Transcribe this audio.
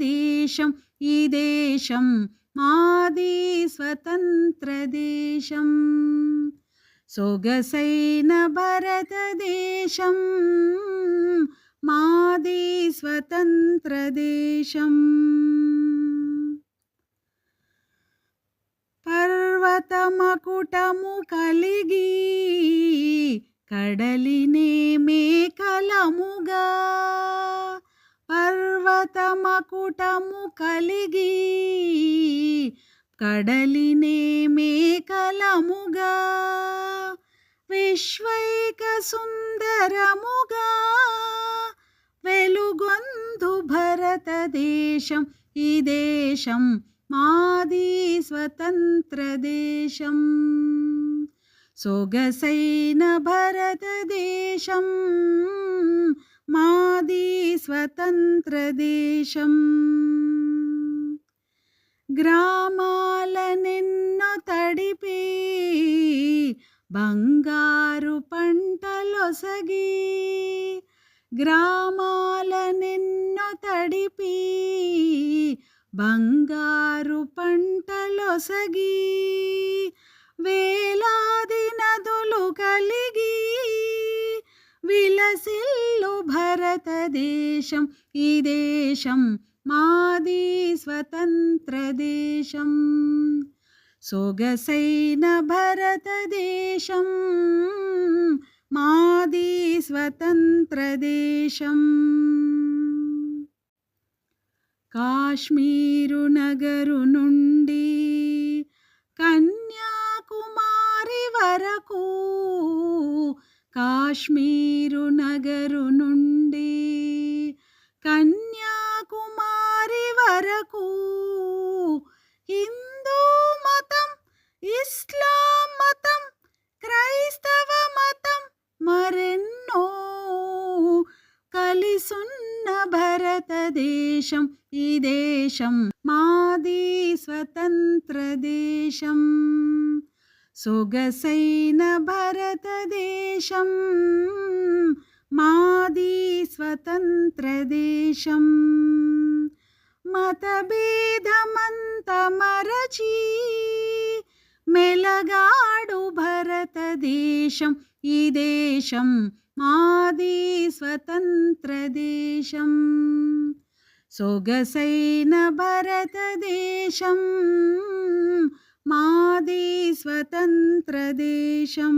దేశం ఈ దేశం మాది స్వతంత్ర దేశం. సొగసైన భరతదేశం మాది స్వతంత్ర దేశం. పర్వతమకుటము కలిగి కడలినే మేకలముగా పర్వతమకుటము కలిగి కడలినే మేకలముగా విశ్వైక సుందరముగా వెలుగొందు భరతదేశం ఈ దేశం మాది స్వతంత్ర దేశం. సొగసైన భరతదేశం మాది స్వతంత్ర దేశం గ్రామాలనెన్నో తడిపి బంగారు పంటలొసగి గ్రామాలనెన్నో తడిపి బంగారు పంటలొసగి వేలాది నదులు కలిగి విలసిల్ దేశం ఈ దేశం మాది స్వతంత్రదేశం సొగసైన భరతదేశం మాది స్వతంత్రదేశం కాశ్మీరు నగరు నుండి కన్యాకుమారి వరకు కాశ్మీరు నగరు నుండి కన్యాకుమారి వరకు హిందూ మతం ఇస్లాం మతం క్రైస్తవ మతం మరెన్నో కలిసున్న భరతదేశం ఈ దేశం మాది స్వతంత్ర దేశం. సొగసైన భరతదేశం మాది స్వతంత్రదేశం. మతభేదమంత మరచి మెలగాడు భరతదేశం. ఈ దేశం మాది స్వతంత్రదేశం. సొగసైన భరతదేశం మాది స్వతంత్రదేశం.